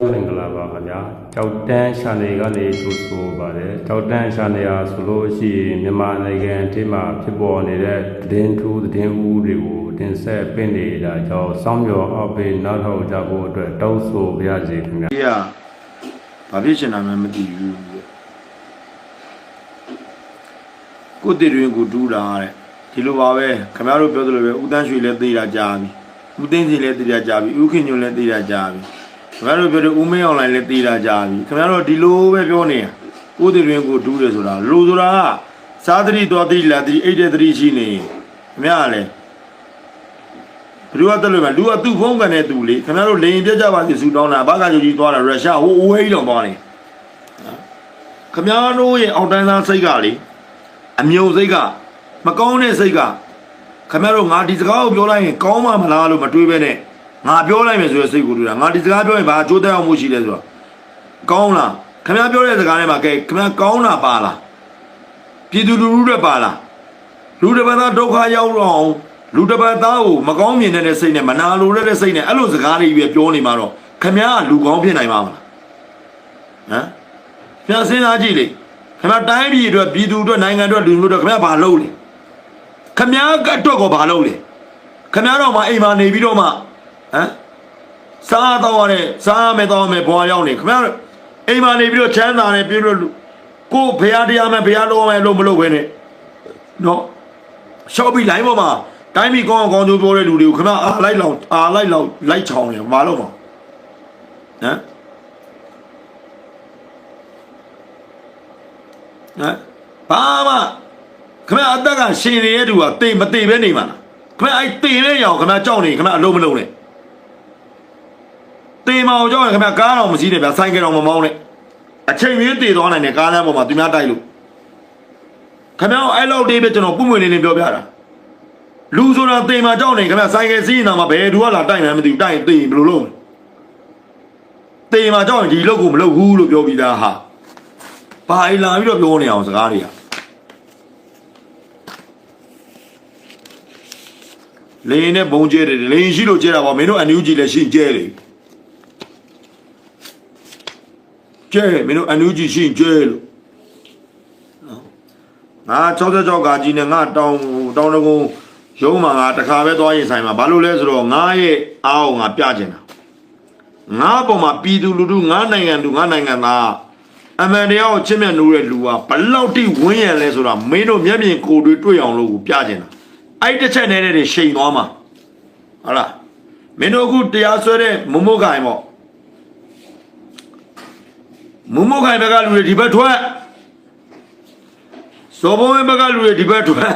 မင်္ဂလာပါခင်ဗျာကြောက်တန်းရှာနေကနေထိုးဆိုပါတယ်ကြောက်တန်းရှာနေရဆိုလို့ရှိရင်မြန်မာနိုင်ငံအထိမှာဖြစ်ပေါ်နေတဲ့သတင်းထူးသတင်းဦးတွေကိုတင်ဆက်ပင့်နေတာကြောင့်စောင်းမျောအောက်ပေးနောက်ထောက်ကြဖို့အတွက်တောင်းဆိုပါရစေခင်ဗျာဒီကဘာဖြစ်ချင်တာမှမသိဘူးတဲ့ကိုတည်ရင်ကိုတူးတာတဲ့ဒီလိုပါပဲခင်ဗျားတို့ပြောသလိုပဲဦးတန်းရွှေလည်းသိတာကြားပြီဦးသိန်းစီလည်းသိတာကြားပြီဦးခင်ညွန့်လည်းသိတာကြားပြီ ခင်ဗျားတို့ပြောတဲ့ဦးမင်းအွန်လိုင်းလည်းသိတာကြားပြီခင်ဗျားတို့ဒီလိုပဲပြောနေတာကိုတည်ရင်ကိုတူးတယ်ဆိုတာလူဆိုတာကစားသတိတော်သတိလာသတိအိတ်တဲ့သတိရှိနေရင်ခင်ဗျားကလည်းဘယ်လိုအပ်တယ်လို့မလူကသူ့ဖုန်းကန်တဲ့သူလေခင်ဗျားတို့လေရင်ပြတ်ကြပါစေဆူတောင်းတာဘာကကြိုကြီးသွားတာရုရှားဟိုအဝေးတောင်သွားနေခင်ဗျားတို့ရဲ့အောက်တန်းသားစိတ်ကလေအမြုံစိတ်ကမကောင်းတဲ့စိတ်ကခင်ဗျားတို့ငါဒီစကားကိုပြောလိုက်ရင်ကောင်းမှမလားလို့မတွေးပဲနဲ့ ငါပြောလိုက်မယ်ဆိုတဲ့စိတ်ကိုတွေးတာငါဒီစကားပြောရင်ဘာအကျိုးသက်ရောက်မှုရှိလဲဆိုတော့ကောင်းလားခင်ဗျားပြောတဲ့စကားထဲမှာကဲခင်ဗျားကောင်းတာပါလားပြည်သူလူထုတွေပါလားလူတစ်ပတ်သားဒုက္ခရောက်တော့အောင်လူတစ်ပတ်သားကိုမကောင်းမြင်တဲ့စိတ်နဲ့မနာလိုတဲ့စိတ်နဲ့အဲ့လိုစကားတွေပဲပြောနေမှာတော့ခမည်းကလူကောင်းဖြစ်နိုင်မှာမလားဟမ်ပြန်စဉ်းစားကြည့်လေခမည်းတိုင်းပြည်အတွက်ပြည်သူအတွက်နိုင်ငံအတွက်လူမျိုးအတွက်ခမည်းဘာလုပ်လဲခမည်းကတော့ကောဘာလုပ်လဲခမည်းတော့မှအိမ်မှာနေပြီးတော့မှ ဟမ်စားတော့ရတဲ့စားမယ်တော့မယ်ဘွာရောက်နေခမည်းအိမ်မှာနေပြီးတော့ချမ်းသာနေပြီးတော့ကိုဖရားတရားမယ်ဖရားလုံးမယ်လို့မလုပ်ဘဲနဲ့နော်ရှော့ပြီးလိုင်းပေါ်မှာတိုင်းပြည်ကောင်းအောင်ကောင်းကျိုးပြောတဲ့လူတွေကိုခဏအားလိုက်လောက်အားလိုက်လောက်လိုက်ချောင်းနေမလုပ်တော့ဟမ်ဟမ်ဘာမှခမအသက်ကရှင်နေတဲ့သူကတိမ်မတိမ်ပဲနေမှာလားခမအဲ့တိမ်တဲ့ရောင်ခမကြောက်နေခမအလုံးမလုံးနဲ့ တိမ်မအောင်ကြောက်ရင်ခမကားတော့မစည်းနဲ့ဗျဆိုင်ကယ်တော့မမောင်းနဲ့အချိန်မင်းတည်သွားနိုင်တယ်ကားလမ်းပေါ်မှာသူများတိုက်လို့ခင်ဗျားအဲ့လောက်တေးပဲကျွန်တော်ပုံမှန်လေးလေးပြောပြတာလူဆိုတာတေမာကြောက်နေခင်ဗျာဆိုင်ကယ်စီးနေတာမှာဘယ်သူကလာတိုက်မှန်းမသိဘူးတိုက်ရင်တေးဘယ်လိုလုပ်လဲတေမာကြောက်ရင်ဒီလောက်ကိုမလုပ်ဘူးလို့ပြောပြီးသားဟာဘာအိလာပြီးတော့ပြောနေအောင်စကားတွေကလေရင်နဲ့ဘုံကျဲတယ်လေရင်ရှိလို့ကျဲတာပေါ့မင်းတို့အန်ယူဂျီလည်းရှိကျဲတယ် ကျဲမင်းတို့အန်ယူဂျီရှိကျဲလို့ငါ66ကကြီးနဲ့ငါတောင်းတောင်းတကုံရုံးမှာငါတခါပဲသွားရင်ဆိုင်မှာဘာလို့လဲဆိုတော့ငါရဲ့အားအောင်ငါပြချင်တာငါပေါ်မှာပြည်သူလူထုငါနိုင်ငံသူငါနိုင်ငံသားအမှန်တရားကိုချစ်မြတ်နိုးတဲ့လူကဘလောက်တိဝင်းရံလဲဆိုတာမင်းတို့မျက်မြင်ကိုယ်တွေတွေ့အောင်လို့ကိုပြချင်တာအဲ့တစ်ချက်နဲ့တည်းတွေရှိန်သွားမှာဟုတ်လားမင်းတို့အခုတရားစွဲတဲ့မမိုးခိုင်ပေါ့ မမိုးခိုင်ဘက်ကလူတွေဒီဘက်ထွက်စောဘုံဘက်ကလူတွေဒီဘက်ထွက်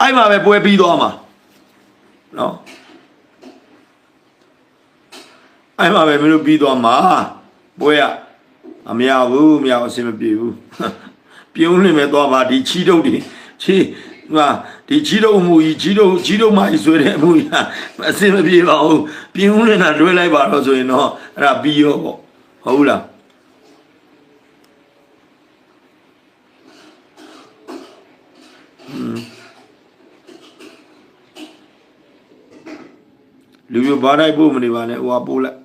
အဲ့မှာပဲပွဲပြီးသွားမှာနော်အဲ့မှာပဲမင်းတို့ပြီးသွားမှာပွဲရအမရဘူးမရအဆင်မပြေဘူးပြုံးနေမဲ့သွားပါဒီချီတုပ်တွေချီ ဟာဒီချီတုပ်မှုကြီးချီတုပ်ချီတုပ်မကြီးဆွဲတဲ့အမှုကြီးအဆင်မပြေပါဘူးပြုံးနေတာလွှဲလိုက်ပါတော့ဆိုရင်တော့အဲ့ဒါပြီးရောပေါ့ဟုတ်လားလူမျိုးဘာတိုင်းပို့မနေပါနဲ့ဟိုကပို့လိုက်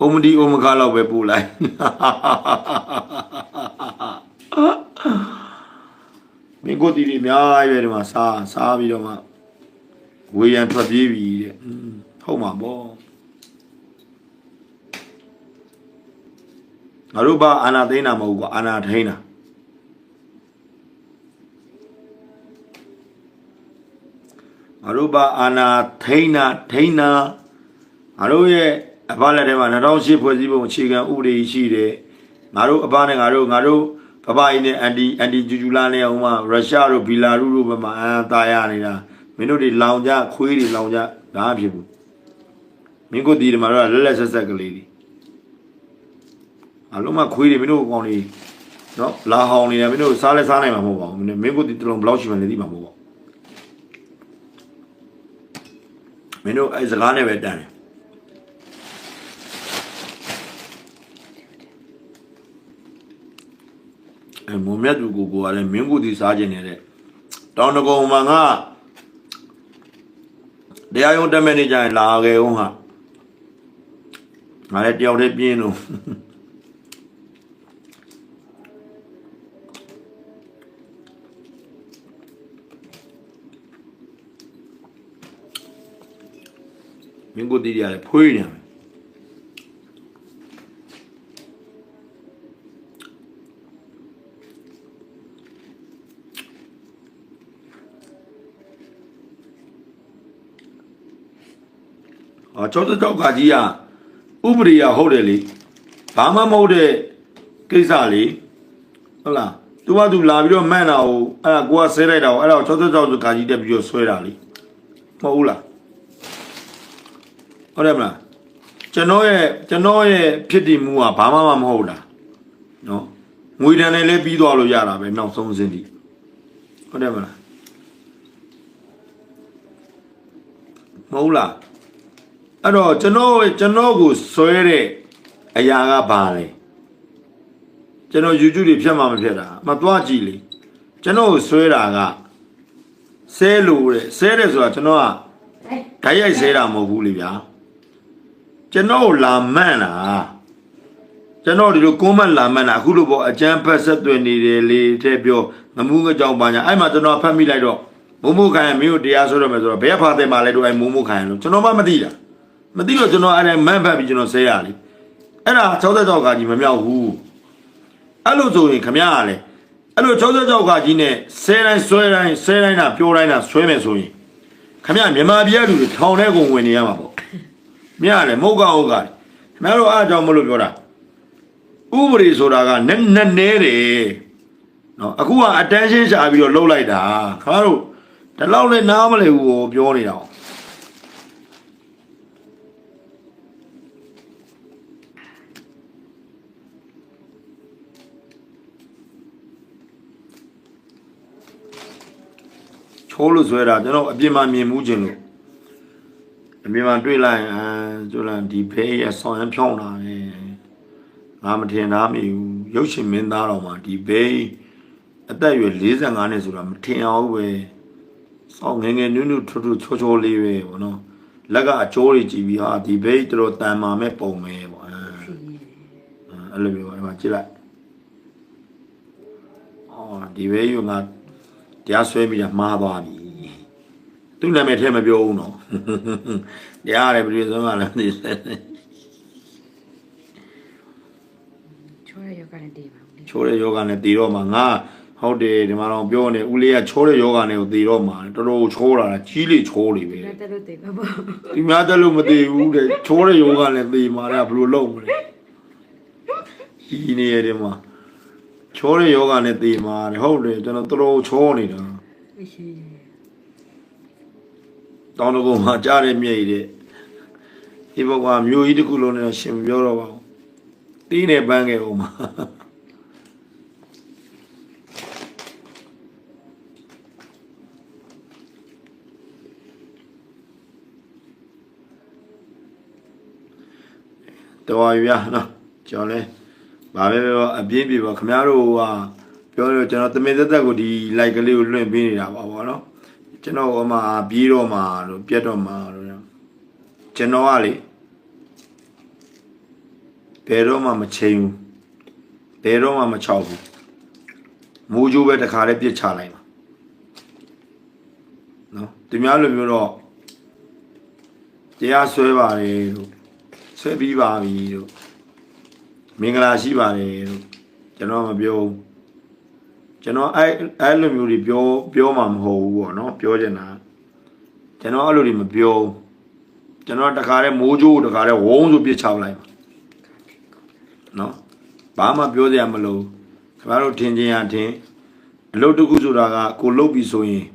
အုံမဒီအုံမကားလောက်ပဲပို့လိုက် မင်းကိုတီဒီအများကြီးပဲဒီမှာစားစားပြီးတော့မှဝေယံထွက်ပြေးပြီတဲ့อืมဟုတ်မှာပေါ့ငါတို့ဘာအာနာသိန်းတာမဟုတ်ဘူးကွာအာနာထိန်းတာငါတို့ဘာအာနာထိန်းတာထိန်းတာငါတို့ရဲ့အဘလက်ထဲမှာ2008ဖွဲ့စည်းပုံအခြေခံဥပဒေရှိတယ်ငါတို့အဘနဲ့ငါတို့ငါတို့ ဘဘကြီးနဲ့အန်တီအန်တီဂျူဂျူလာနဲ့အောင်မရုရှားတို့ဘီလာရုတို့ဘက်မှာအန်တာရနေတာမင်းတို့တွေလောင်ကြခွေးတွေလောင်ကြဒါအဖြစ်ဘူးမင်းကိုဒီမှာတော့လက်လက်ဆက်ဆက်ကလေးတွေအလုံးမခွေးတွေမင်းတို့ကောင်တွေနော်လာဟောင်းနေတယ်မင်းတို့စားလဲစားနိုင်မှာမဟုတ်ပါဘူးမင်းကိုဒီတလုံးဘယ်လောက်ရှိမှလဲသိမှာမဟုတ်ပါဘူးမင်းတို့အဲစကားနဲ့ပဲတန်းတယ် အဲမုံမြတ်သူကိုကိုကလည်းမင်းကိုဒီစားခြင်းနေတဲ့တောင်တကုံမှာငါတရားရုံးတက်မဲ့နေကြရင်လာခဲ့ဦးဟာငါလည်းတယောက်တည်းပြင်းလို့မင်းကိုတီးရတယ်ဖွေးနေတယ် အော်ကျောက်ကျောက်ကကြီးကဥပရိယဟုတ်တယ်လေဘာမှမဟုတ်တဲ့ကိစ္စလေဟုတ်လားသူကသူလာပြီးတော့မှန်တာကိုအဲ့ဒါကိုကဆဲလိုက်တာကိုအဲ့ဒါကိုကျောက်ကျောက်ကျောက်ကကြီးတက်ပြီးတော့ဆွဲတာလေမဟုတ်ဘူးလားဟုတ်တယ်မလားကျွန်တော်ရဲ့ကျွန်တော်ရဲ့ဖြစ်တည်မှုကဘာမှမမဟုတ်လားနော်ငွေတန်နဲ့လည်းပြီးသွားလို့ရတာပဲနောက်ဆုံးစင်းဒီဟုတ်တယ်မလားမဟုတ်လား အဲ့တော့ကျွန်တော်ရဲ့ကျွန်တော်ကိုဆွဲတဲ့အရာကဘာလဲကျွန်တော် YouTube တွေဖြတ်မှမဖြတ်တာမသွားကြည့်လေကျွန်တော်ကိုဆွဲတာကဆဲလို့တဲ့ဆဲတယ်ဆိုတာကျွန်တော်ကဓာတ်ရိုက်ဆဲတာမဟုတ်ဘူးလေဗျာကျွန်တော်ကိုလာမှန်တာကျွန်တော်ဒီလိုကွန်မန့်လာမှန်တာအခုလိုပေါ့အကျန်းဖက်ဆက်သွယ်နေတယ်လေတဲ့ပြောငမှုငကြောင်ပါညာအဲ့မှာကျွန်တော်ဖတ်မိလိုက်တော့မုံမခိုင်မင်းတို့တရားဆိုရမယ်ဆိုတော့ဘယ်ဖာတယ်မှာလဲတို့အဲ့မုံမခိုင်လို့ကျွန်တော်မှမသိတာ မသိတော့ကျွန်တော်အဲ့ဒါမှန်ဖတ်ပြီးကျွန်တော်ဆဲရလေအဲ့ဒါ66ကကြီးမမြောက်ဘူးအဲ့လိုဆိုရင်ခမရကလည်းအဲ့လို66ကကြီးနဲ့ဆဲတိုင်းဆွဲတိုင်းဆဲတိုင်းတာပြောတိုင်းတာဆွဲမယ်ဆိုရင်ခမရမြန်မာပြည်ကလူတွေထောင်ထဲကုန်ဝင်နေရမှာပေါ့မြရတယ်မဟုတ်ကဟုတ်ကတယ်ခင်ဗျားတို့အားကြောင့်မလို့ပြောတာဥပဒေဆိုတာကနည်းနည်းနဲတယ်နော်အခုက attention ရှာပြီးတော့လှုပ်လိုက်တာခင်ဗျားတို့ဒီလောက်နဲ့နားမလဲဘူးကိုပြောနေတာ ချိုးလို့ဆွဲတာကျွန်တော်အပြင်မှာမြင်မှုခြင်းလို့အမြင်မှတွေ့လိုက်ရင်အဲဆိုလာဒီဘေးရဆောင်ရန်ဖြောင်းတာလေငါမထင်သားမိဘူးရုပ်ရှင်မင်းသားတော်မှာဒီဘေးအသက်အရွယ်45နှစ်ဆိုတာမထင်အောင်ပဲစောင်းငယ်ငယ်နုနုထွတ်ထွတ်ချောချောလေးပဲဗောနော်လက်ကအကျိုးတွေကြည့်ပြီးဟာဒီဘေးတော်တော်တန်မာမဲ့ပုံပဲဗောအဲအဲ့လိုမျိုးအဲ့မှာကြည့်လိုက်အော်ဒီဘေးကငါ တရားဆွဲပြီးတာမှားသွားပြီသူ့နာမည်ထဲမပြောဘူးနော်တရားရတယ်ပြည်စုံကလည်းမသိဘူးချိုးရယောဂနဲ့တည်ပါဦးလေချိုးတဲ့ယောဂနဲ့တည်တော့မှငါဟုတ်တယ်ဒီမှာတော့ပြောနေဦးလေးကချိုးတဲ့ယောဂနဲ့ကိုတည်တော့မှတော်တော်ချိုးတာလားကြီးလေချိုးလေပဲငါတက်လို့တည်ပါဘောဒီများတက်လို့မတည်ဘူးတဲ့ချိုးတဲ့ယောဂနဲ့တည်မှာတဲ့ဘယ်လိုလုပ်မလဲကြီးနေရတယ်မှာ ချိုးတဲ့ယောဂနဲ့တည်မှာတဲ့ဟုတ်တယ်ကျွန်တော်တော်တော်ချိုးနေတာမရှိတောင်းတကုံမှာကြားတဲ့မြေကြီးတဲ့ဒီဘက်ကမျိုးကြီးတစ်ခုလုံးနဲ့ရှင်မပြောတော့ပါဘူးတီးနေပန်းခဲ့ဦးမှာတော်ရရနော်ကျော်လဲ ဘာပဲပြောအပြင်းပြေပါခင်ဗျားတို့ကပြောလို့ကျွန်တော်တမင်သက်သက်ကိုဒီ like ကလေးကိုလွှင့်ပေးနေတာပါဗောနော်ကျွန်တော်ဟိုမှာပြီးတော့မှာလို့ပြတ်တော့မှာလို့ကျွန်တော်ကလေဘယ်တော့မှမချိန်ဘူးဘယ်တော့မှမချောက်ဘူးမိုးကြိုးပဲတခါလေးပြစ်ချလိုက်ပါနော်ဒီများလိုမျိုးတော့တရားဆွဲပါလေလို့ဆွဲပြီးပါပြီတို့ မင်္ဂလာရှိပါတယ်တို့ကျွန်တော်မပြောဘူးကျွန်တော်အဲ့အဲ့လိုမျိုးတွေပြောပြောမှာမဟုတ်ဘူးပေါ့နော်ပြောချင်တာကျွန်တော်အဲ့လိုတွေမပြောဘူးကျွန်တော်တခါတည်းမိုးကြိုးတခါတည်းဝုန်းဆိုပြစ်ချလိုက်ပါနော်ဘာမှပြောစရာမလိုခင်ဗျားတို့ထင်ချင်းရထင်အလုပ်တစ်ခုဆိုတာကကိုလုပ်ပြီဆိုရင်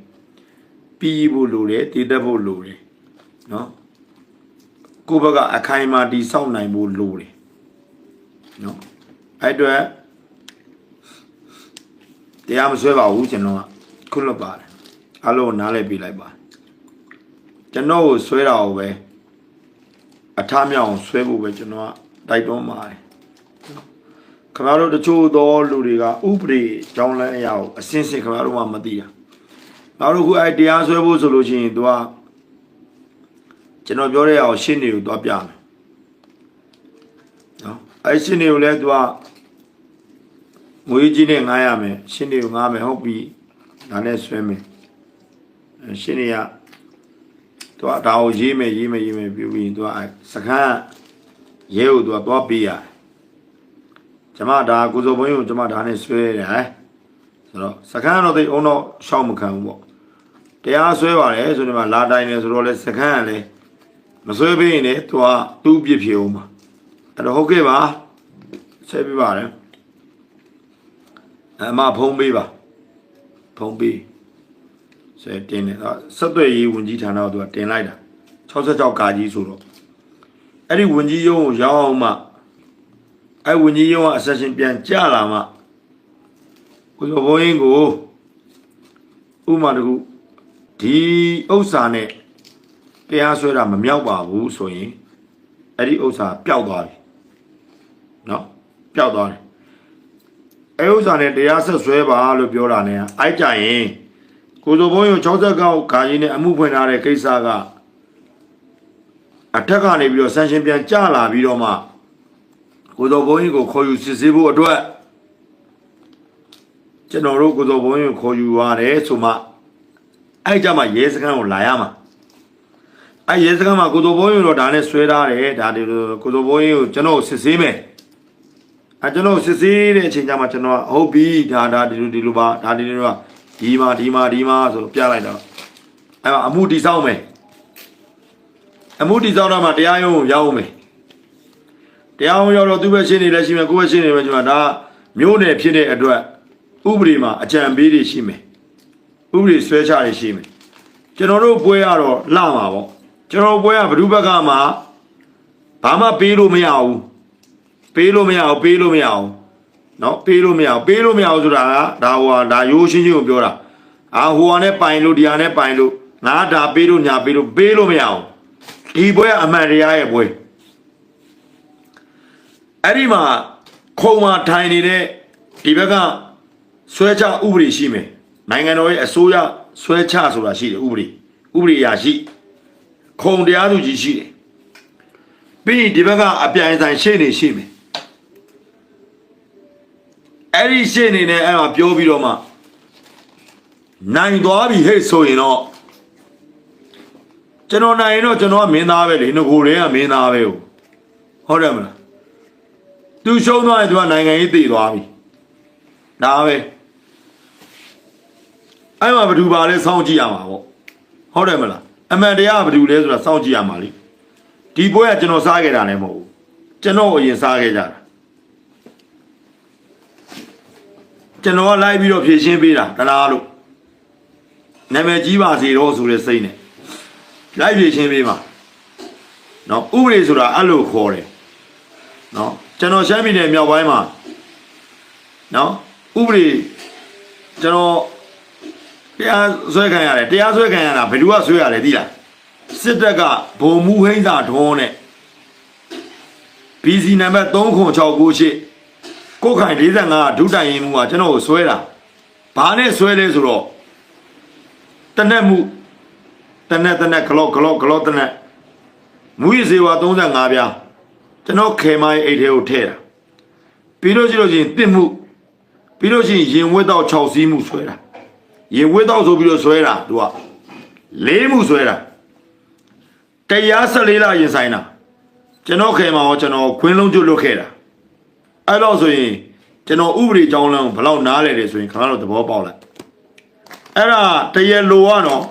ပြီးဖို့လိုတယ်တည်တတ်ဖို့လိုတယ်နော်ကိုယ့်ဘက်ကအခိုင်အမာတည်ဆောက်နိုင်ဖို့လိုတယ် နော်အဲ့အတော့တရားမဆွဲပါဘူးကျွန်တော်ကခုလွတ်ပါတယ်အလုံးနားလဲပြလိုက်ပါကျွန်တော်ကိုဆွဲတာကိုပဲအထားမြောက်အောင်ဆွဲဖို့ပဲကျွန်တော်ကတိုက်တွန်းပါတယ်ခင်ဗျားတို့တချို့သောလူတွေကဥပဒေကြောင်းလမ်းအရာကိုအစင်းစင်ခင်ဗျားတို့မှမသိတာငါတို့ခုအဲ့တရားဆွဲဖို့ဆိုလို့ရှိရင် तू ကကျွန်တော်ပြောတဲ့အောင်ရှင်းနေကိုသွားပြမယ်နော် အဲရှင်းနေကိုလည်းသူကငွေကြီးနဲ့ငားရမယ်ရှင်းနေကိုငားမယ်ဟုတ်ပြီဒါနဲ့ဆွဲမယ်အဲရှင်းနေကသူကဒါကိုရေးမယ်ရေးမယ်ရေးမယ်ပြီးပြီးသူကစခန်းရဲကိုသူကသွားပေးရတယ်ကျမဒါကိုစိုးဘုန်းကြီးကိုကျမဒါနဲ့ဆွဲရတယ်ဟဲ့ဆိုတော့စခန်းတော့တိတ်အောင်တော့ရှောက်မခံဘူးပေါ့တရားဆွဲပါတယ်ဆိုဒီမှာလာတိုင်းနေဆိုတော့လဲစခန်းကလည်းမဆွဲပေးရင်လည်းသူကသူ့ပြစ်ဖြေအောင်ပါ အဲ့တော့ဟုတ်ကဲ့ပါဆဲပေးပါတယ်အမဖုံးပေးပါဖုံးပေးဆဲတင်တယ်ဆက်သွယ်ရေးဝန်ကြီးဌာနကသူကတင်လိုက်တာ66ကာကြီးဆိုတော့အဲ့ဒီဝန်ကြီးရုံးကိုရောက်အောင်မှအဲ့ဝန်ကြီးရုံးကအဆက်ရှင်ပြန်ကြလာမှကိုစောဘုန်းကြီးကိုဥမာတကူဒီဥစ္စာနဲ့တရားစွဲတာမမြောက်ပါဘူးဆိုရင်အဲ့ဒီဥစ္စာပျောက်သွားပြီ ပျောက်သွားတယ်အဲ့ဥစ္စာနဲ့တရားဆက်ဆွဲပါလို့ပြောတာ ਨੇ အိုက်ကြရင်ကိုစောဘုန်းကြီး60ကောက်ခါကြီးနဲ့အမှုဖွင့်ထားတဲ့ကိစ္စကအထက်ကနေပြီးတော့ဆန်ရှင်ပြန်ကြလာပြီးတော့မှကိုစောဘုန်းကြီးကိုခေါ်ယူစစ်ဆေးဖို့အတွက်ကျွန်တော်တို့ကိုစောဘုန်းကြီးကိုခေါ်ယူရတယ်ဆိုမှအဲ့ကြမှာရဲစခန်းကိုလာရမှာအဲ့ရဲစခန်းမှာကိုစောဘုန်းကြီးတော့ဒါနဲ့ဆွဲထားတယ်ဒါဒီလိုကိုစောဘုန်းကြီးကိုကျွန်တော်စစ်ဆေးမယ် အဲကျွန်တော်စစ်ဆေးတဲ့အချိန်ကျမှကျွန်တော်ကဟုတ်ပြီဒါဒါဒီလိုဒီလိုပါဒါဒီလိုပါဒီမှာဒီမှာဒီမှာဆိုပြလိုက်တော့အဲ့မှာအမှုတိဆောက်မယ်အမှုတိဆောက်တော့မှတရားရုံးကိုရောက်မယ်တရားရုံးရောက်တော့သူ့ပဲရှင်းနေလဲရှိမယ်ကိုယ်ပဲရှင်းနေပဲရှိမှာဒါမျိုးနယ်ဖြစ်တဲ့အတွက်ဥပဒေမှာအကြံပေးတွေရှိမယ်ဥပဒေဆွဲချတွေရှိမယ်ကျွန်တော်တို့ပွဲရတော့လှမှာပေါ့ကျွန်တော်တို့ပွဲကဘ누구ဘက်ကမှဘာမှပေးလို့မရဘူး ပေးလို့မရအောင်ပေးလို့မရအောင်နော်ပေးလို့မရအောင်ပေးလို့မရအောင်ဆိုတာကဒါဟိုဟာဒါရိုးရှင်းရှင်းကိုပြောတာအာဟိုဟာနဲ့ပိုင်လို့ဒီဟာနဲ့ပိုင်လို့ငါဒါပေးလို့ညာပေးလို့ပေးလို့မရအောင်ဒီပွဲအမှန်တရားရဲ့ပွဲအဲ့ဒီမှာခုံမှာထိုင်နေတဲ့ဒီဘက်ကဆွဲချဥပဒေရှိမယ်နိုင်ငံတော်ရဲ့အစိုးရဆွဲချဆိုတာရှိတယ်ဥပဒေဥပဒေရာရှိခုံတရားသူကြီးရှိတယ်ပြီးရင်ဒီဘက်ကအပြိုင်ဆိုင်ရှေ့နေရှိမယ် အဲ့ဒီရှေ့နေနဲ့အဲ့မှာပြောပြီးတော့မှနိုင်သွားပြီဟဲ့ဆိုရင်တော့ကျွန်တော်နိုင်ရင်တော့ကျွန်တော်ကမင်းသားပဲလေငကိုတွေကမင်းသားပဲဟုတ်တယ်မလားသူရှုံးသွားရင်သူကနိုင်ငံရေးတည်သွားပြီဒါပဲအဲ့မှာဘယ်သူပါလဲစောင့်ကြည့်ရမှာပေါ့ဟုတ်တယ်မလားအမှန်တရားကဘယ်သူလဲဆိုတာစောင့်ကြည့်ရမှာလေဒီပွဲကကျွန်တော်စားခဲ့တာလည်းမဟုတ်ဘူးကျွန်တော်အရင်စားခဲ့ကြတာ ကျွန်တော်ကလိုက်ပြီးတော့ဖြည့်ရှင်းပေးတာတလားလို့နာမည်ကြီးပါစေတော့ဆိုတဲ့စိတ်နဲ့လိုက်ဖြည့်ရှင်းပေးပါနော်ဥပဒေဆိုတာအဲ့လိုခေါ်တယ်နော်ကျွန်တော်ရှမ်းပြည်နယ်မြောက်ပိုင်းမှာနော်ဥပဒေကျွန်တော်တရားဆွဲခံရတယ်တရားဆွဲခံရတာဘယ်သူကဆွဲရလဲသိလားစစ်တပ်ကဗိုလ်မှူးဟိန်းသာထွန်းနဲ့ BC နံပါတ်3698 ကိုခိုင်45ဒုတိုင်ရင်မှုကကျွန်တော်ကိုဆွဲတာဘာနဲ့ဆွဲလဲဆိုတော့တနက်မှုတနက်တနက်ဂလော့ဂလော့ဂလော့တနက်မူရစေဝါ35ပြားကျွန်တော်ခေမိုင်းအိတ်ထဲကိုထည့်တာပြီးလို့ရှိလို့ချင်းတစ်မှုပြီးလို့ရှိရင်ရင်ဝက်တော့6စီးမှုဆွဲတာရင်ဝက်တော့ဆိုပြီးတော့ဆွဲတာသူကလေးမှုဆွဲတာတရား14လရင်ဆိုင်တာကျွန်တော်ခေမှာရောကျွန်တော်ခွင်းလုံးကျွတ်လွတ်ခဲ့တာ အဲ့တော့ဆိုရင်ကျွန်တော်ဥပဒေကြောင်းလမ်းကိုဘယ်လောက်နားလဲတယ်ဆိုရင်ခင်ဗျားတို့သဘောပေါက်လိုက်အဲ့ဒါတရလိုကတော့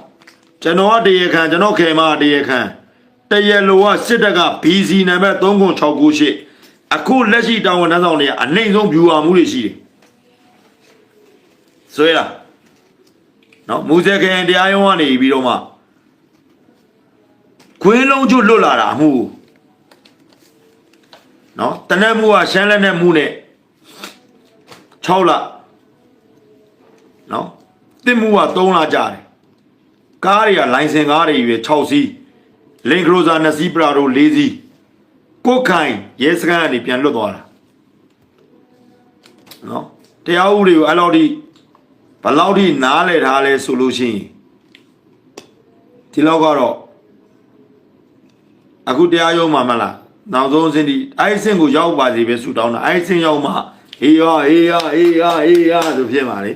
ကျွန်တော်ကတရခံကျွန်တော်ခေမှာတရခံတရလိုကစစ်တပ်က BC နံပါတ်3698အခုလက်ရှိတာဝန်ထမ်းဆောင်တွေကအနှိမ့်ဆုံးဗျူဟာမှုတွေရှိတယ်ဆွဲလားနော်မူဇေခရင်တရားရုံးကနေပြီးတော့မှခွင်းလုံးကျွတ်လွတ်လာတာအမှု နော်တနက်မှုကရှမ်းလက်နဲ့မှုနဲ့6လနော်တစ်မှုက3လကြာတယ်ကားတွေကလိုင်စင်ကားတွေရွေ6စီးလင်ကရိုဇာ2စီးပရာတို့4စီးကိုခိုင်ရဲစခန်းကနေပြန်လွတ်သွားတာနော်တရားဥပဒေကိုအဲ့လောက်ထိဘယ်လောက်ထိနားလဲထားလဲဆိုလို့ရှိရင်ဒီလောက်ကတော့အခုတရားရုံးမှာမလား နောက်ဆုံးအဆင့်ဒီအဲ့ဒီအဆင့်ကိုရောက်ပါစေပဲဆူတောင်းတာအဲ့ဒီအဆင့်ရောက်မှအေးရအေးရအေးရအေးရဆိုဖြစ်မှာလေ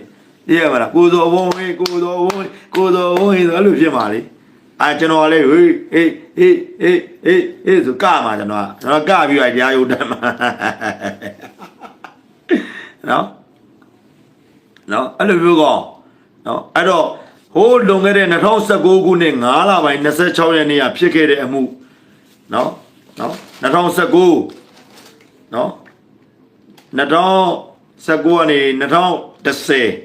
သိရမလားကိုတော်ဘုံဟေးကိုတော်ဘုံကိုတော်ဘုံဟေးဆိုအဲ့လိုဖြစ်မှာလေအဲကျွန်တော်ကလည်းဟေးအေးအေးအေးအေးအေးဆိုကမှာကျွန်တော်ကကျွန်တော်ကပြီးတော့တရားရုံးတက်မှာနော်နော်အဲ့လိုမျိုးကောနော်အဲ့တော့ဟိုးလွန်ခဲ့တဲ့2019ခုနှစ်9လပိုင်း26ရက်နေ့ကဖြစ်ခဲ့တဲ့အမှုနော် နော်2019နော်2019ကနေ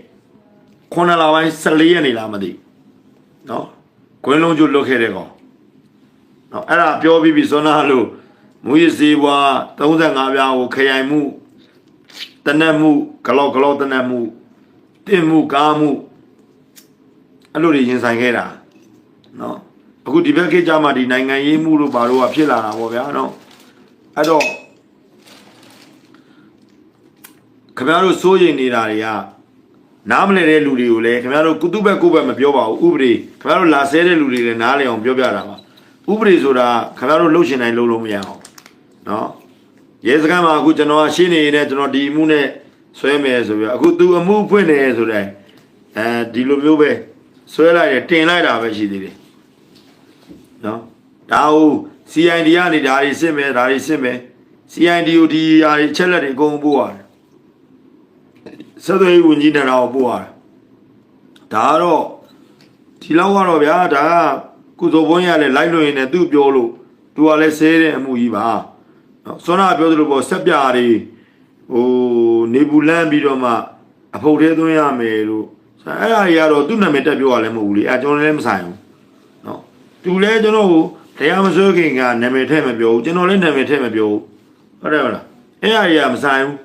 2010ခုနှစ်လပိုင်း14ရက်နေ့လားမသိဘူးနော်ခွင်းလုံးကျလွတ်ခဲ့တဲ့ကောင်နော်အဲ့ဒါပြောပြီးပြီစွမ်းနာလို့မူရစီဘွား35ပြားကိုခရိုင်မှုတနက်မှုဂလောက်ဂလောက်တနက်မှုတင်မှုကားမှုအဲ့လိုတွေရင်ဆိုင်ခဲ့တာနော် အခုဒီဘက်ခေတ်ကြမှာဒီနိုင်ငံရေးမှုလို့ဘာလို့ကဖြစ်လာတာပေါ့ဗျာနော်အဲ့တော့ခင်ဗျားတို့စိုးရိမ်နေတာတွေကနားမလည်တဲ့လူတွေကိုလည်းခင်ဗျားတို့ကုတုဘက်ကိုယ့်ဘက်မပြောပါဘူးဥပဒေခင်ဗျားတို့လာဆဲတဲ့လူတွေလည်းနားလည်အောင်ပြောပြတာပါဥပဒေဆိုတာခင်ဗျားတို့လှုပ်ရှင်တိုင်းလှုပ်လို့မရအောင်နော်ရဲစခန်းမှာအခုကျွန်တော်ကရှင်းနေနေကျွန်တော်ဒီအမှုနဲ့ဆွဲမယ်ဆိုပြီးတော့အခုသူအမှုဖွင့်နေဆိုတဲ့အဲဒီလိုမျိုးပဲဆွဲလိုက်တယ်တင်လိုက်တာပဲရှိသေးတယ် နော်ဒါဟု CID ကနေဒါတွေစစ်မယ်ဒါတွေစစ်မယ် CID ကိုဒီဟာတွေချက်လက်တွေအကုန်ပို့ရတယ်ဆက်သွယ်ရေးဝန်ကြီးနဲ့တော့ပို့ရတယ်ဒါကတော့ဒီလောက်ကတော့ဗျာဒါကကုသိုလ်ဘုန်းရလည်းလိုက်လို့ရင်လည်းသူ့ပြောလို့သူကလည်းဆဲတဲ့အမှုကြီးပါနော်စောနာပြောသလိုပေါ့ဆက်ပြားတွေဟိုနေဘူးလန်းပြီးတော့မှအဖုတ်သေးသွင်းရမယ်လို့အဲ့ဒါကြီးကတော့သူ့နာမည်တက်ပြောရလည်းမဟုတ်ဘူးလေအဲကျွန်တော်လည်းမဆိုင်ဘူးနော် သူလည်းကျွန်တော်ကိုတရားမစွဲခင်ကနာမည်ထည့်မပြောဘူးကျွန်တော်လည်းနာမည်ထည့်မပြောဘူးဟုတ်တယ်ဟုတ်လားအဲ့ဒါကြီးကမဆိုင်ဘူး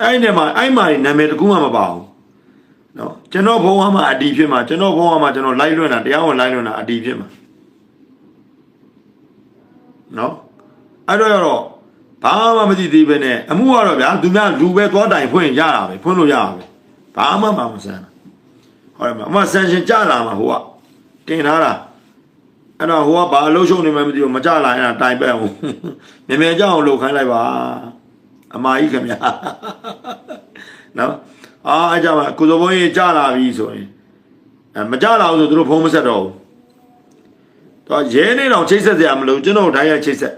အဲ့ဒီမှာအဲ့မှာနာမည်တကူမှမပါဘူးနော်ကျွန်တော်ဘုံကမှအတီးဖြစ်မှာကျွန်တော်ဘုံကမှကျွန်တော်လိုက်လွှင့်တာတရားဝင်လိုက်လွှင့်တာအတီးဖြစ်မှာနော်အဲ့တော့တော့ဘာမှမသိသေးပဲနဲ့အမှုကတော့ဗျာသူများလူပဲသွားတိုင်ဖွင့်ရတာပဲဖွင့်လို့ရတာပဲဘာမှမမဆန်းဟုတ်တယ်မအမဆန်ရှင်ကြလာမှာဟိုကတင်ထားတာ အဲ့တော့ဟိုကဘာအလုပ်ရှုံနေမှမသိဘူးမကြလာရင်တိုင်ပဲအောင်မြင်မြင်ကြအောင်လုပ်ခိုင်းလိုက်ပါအမကြီးခင်ဗျာနော်အာအကြမှာကိုစောဘုန်းကြီးကြလာပြီဆိုရင်အဲမကြလာဘူးဆိုသူတို့ဖုံးမဆက်တော့ဘူးတော့ရဲနေတော့ချိတ်ဆက်စရာမလိုကျွန်တော်တိုင်းရချိတ်ဆက်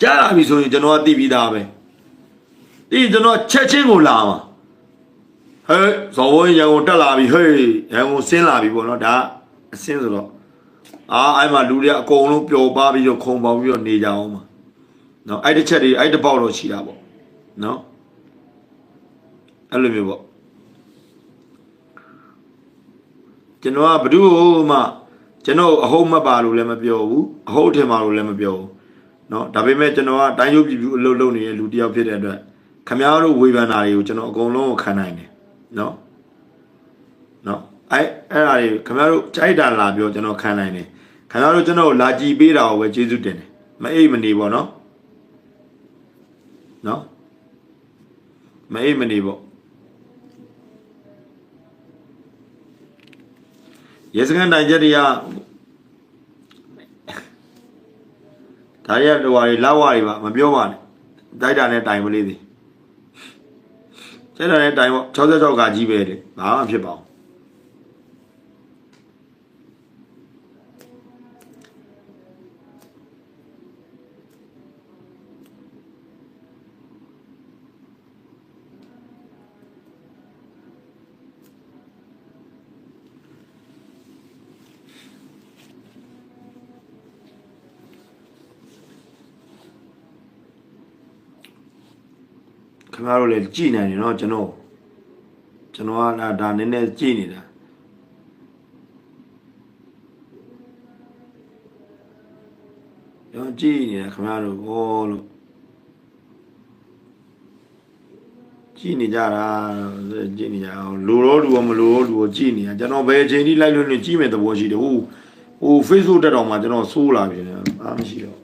ကြလာပြီဆိုရင်ကျွန်တော်ကသိပြီးသားပဲဒီကျွန်တော်ချက်ချင်းကိုလာမှာဟဲ့ဇော်ဝင်းရန်ကုန်တက်လာပြီဟေးရန်ကုန်ဆင်းလာပြီပေါ့နော်ဒါအဆင်းဆိုတော့ အာအဲ့မှာလူတွေအကုန်လုံးပျော်ပါပြီးတော့ခုံပေါင်းပြီးတော့နေကြအောင်ပါနော်အဲ့တစ်ချက်တွေအဲ့တစ်ပေါက်တော့ရှိတာပေါ့နော်အဲ့လိုမျိုးပေါ့ကျွန်တော်ကဘ누구မှကျွန်တော်အဟုတ်မပါလို့လည်းမပြောဘူးအဟုတ်ထင်ပါလို့လည်းမပြောဘူးเนาะဒါပေမဲ့ကျွန်တော်ကတိုင်းရုပ်ပြည်ပြအလုပ်လုပ်နေတဲ့လူတစ်ယောက်ဖြစ်တဲ့အတွက်ခမားတို့ဝေဖန်တာတွေကိုကျွန်တော်အကုန်လုံးကိုခံနိုင်တယ်เนาะเนาะ အဲ့အဲ့ဒါတွေခင်ဗျားတို့ကြိုက်တာလာပြောကျွန်တော်ခံနိုင်တယ်ခင်ဗျားတို့ကျွန်တော်လာကြည်ပေးတာကိုပဲကျေးဇူးတင်တယ်မအိပ်မနေပေါ့နော်နော်မအိပ်မနေပေါ့ရေစကန်တိုင်ချက်တွေကဒါရီကတော်ရီလောက်ဝရီပါမပြောပါနဲ့တိုက်တာနဲ့တိုင်မလေးသေးကျဲတာနဲ့တိုင်ပေါ့66ကကြီးပဲလေဘာမှဖြစ်ပါဘူး ခင်ဗျားတို့လည်းကြည်နိုင်တယ်နော်ကျွန်တော်ကျွန်တော်ကဒါဒါနည်းနည်းကြည်နေတာကျွန်တော်ကြည်နေတာခင်ဗျားတို့ဟောလို့ကြည်နေကြတာကြည်နေကြအောင်လူရောလူရောမလူရောလူရောကြည်နေတာကျွန်တော်ဘယ်အချိန်ထိလိုက်လို့နေကြည်မဲ့သဘောရှိတယ်ဟိုဟို Facebook တက်တော့မှကျွန်တော်စိုးလာပြီလေအားမရှိတော့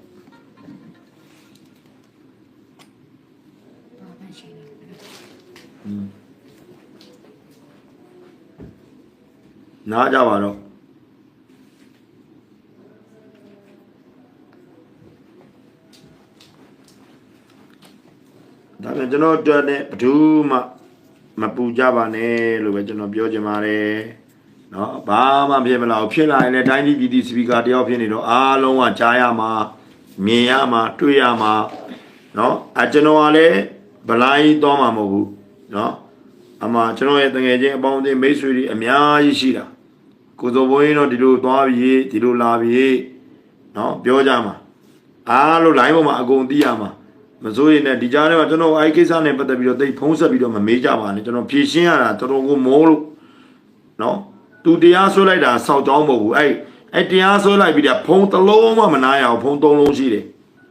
နားကြပါတော့ဒါပြန်ကျွန်တော်အတွက်နဲ့ဘယ်သူမှမပူကြပါနဲ့လို့ပဲကျွန်တော်ပြောချင်ပါတယ်เนาะဘာမှဖြစ်မလာဘူးဖြစ်လာရင်လည်းတိုင်းပြည်ပြည်သူစပီကာတယောက်ဖြစ်နေတော့အားလုံးကကြားရမှာမြင်ရမှာတွေ့ရမှာเนาะအကျွန်တော်ကလည်းဗလာကြီးတော့မှာမဟုတ်ဘူးเนาะအမှကျွန်တော်ရဲ့တငယ်ချင်းအပေါင်းအသင်းမိတ်ဆွေတွေအများကြီးရှိတာ ကိုယ်တော်ဘုန်းကြီးတော့ဒီလိုသွားပြီးဒီလိုလာပြီးနော်ပြောကြမှာအားလို့ line ပေါ်မှာအကုန်သိရမှာမစိုးရင်လည်းဒီကြားထဲမှာကျွန်တော်အဲ့ကိစ္စနဲ့ပတ်သက်ပြီးတော့တိတ်ဖုံးဆက်ပြီးတော့မမေးကြပါနဲ့ကျွန်တော်ဖြေရှင်းရတာတော်တော်ကိုမိုးလို့နော်သူတရားဆွဲလိုက်တာစောက်ကြောင်းမဟုတ်ဘူးအဲ့အဲ့တရားဆွဲလိုက်ပြီးတော့ဖုံးတစ်လုံးမှမနာရအောင်ဖုံးသုံးလုံးရှိတယ်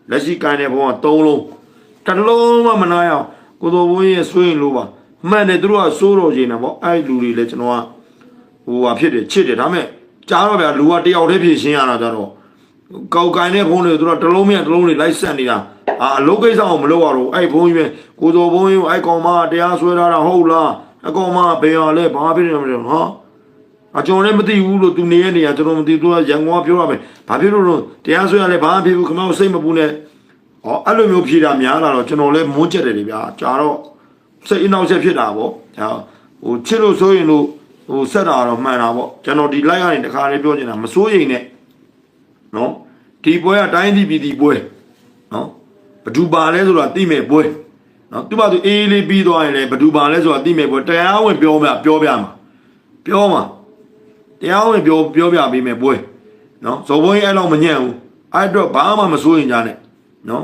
လက်ရှိကိုင်းတဲ့ဖုံးကသုံးလုံးတစ်လုံးမှမနာရအောင်ကိုတော်ဘုန်းကြီးရဲ့ဆွေးရင်လို့ပါမှန်တယ်သူတို့ကစိုးတော်ခြင်းတယ်ဗောအဲ့လူတွေလည်းကျွန်တော်က ဟိုဟာဖြစ်တယ်ချစ်တယ်ဒါပေမဲ့ကြားတော့ဗျာလူကတယောက်တည်းဖြေရှင်းရတာကြတော့ကောက်ကိုင်းတဲ့ဖုံးတွေသူတို့တစ်လုံးမြတ်တစ်လုံးတွေလိုက်ဆက်နေတာအာအလုပ်ကိစ္စအောင်မလုပ်ရတော့အဲ့ဖုံးကြီးပဲကိုတော်ဘုန်းကြီးအဲ့ကောင်မတရားဆွဲထားတာဟုတ်လားအကောင်မဘယ်ရလဲဘာဖြစ်နေမလဲဟာအကျွန်တော်လည်းမသိဘူးလို့သူနေရနေရကျွန်တော်မသိသူကရန်ကုန်ကပြောရမယ်ဘာဖြစ်လို့တော့တရားဆွဲရလဲဘာမှဖြစ်ဘူးခမောက်စိတ်မပူနဲ့ဟောအဲ့လိုမျိုးဖြေတာများလာတော့ကျွန်တော်လည်းမွန်းကျက်တယ်လေဗျာကြာတော့စိတ်အနှောက်အယှက်ဖြစ်တာပေါ့ဒါဟိုချစ်လို့ဆိုရင်လို့ ဟိုဆက်တာတော့မှန်တာပေါ့ကျွန်တော်ဒီလိုက်ရရင်တခါလေးပြောချင်တာမစိုးရိမ်နဲ့နော်ဒီပွဲကတိုင်းပြည်ပြည်ဒီပွဲနော်ဘဒူပါလဲဆိုတာသိမဲ့ပွဲနော်သူ့ဘာသူအေးလေးပြီးသွားရင်လည်းဘဒူပါလဲဆိုတာသိမဲ့ပွဲတရားဝင်ပြောမှာပြောပြမှာပြောမှာတရားဝင်ပြောပြောပြပေးမယ်ပွဲနော်ဇော်ဘုန်းကြီးအဲ့လောက်မညံ့ဘူးအဲ့အတွက်ဘာမှမစိုးရင်ကြနဲ့နော်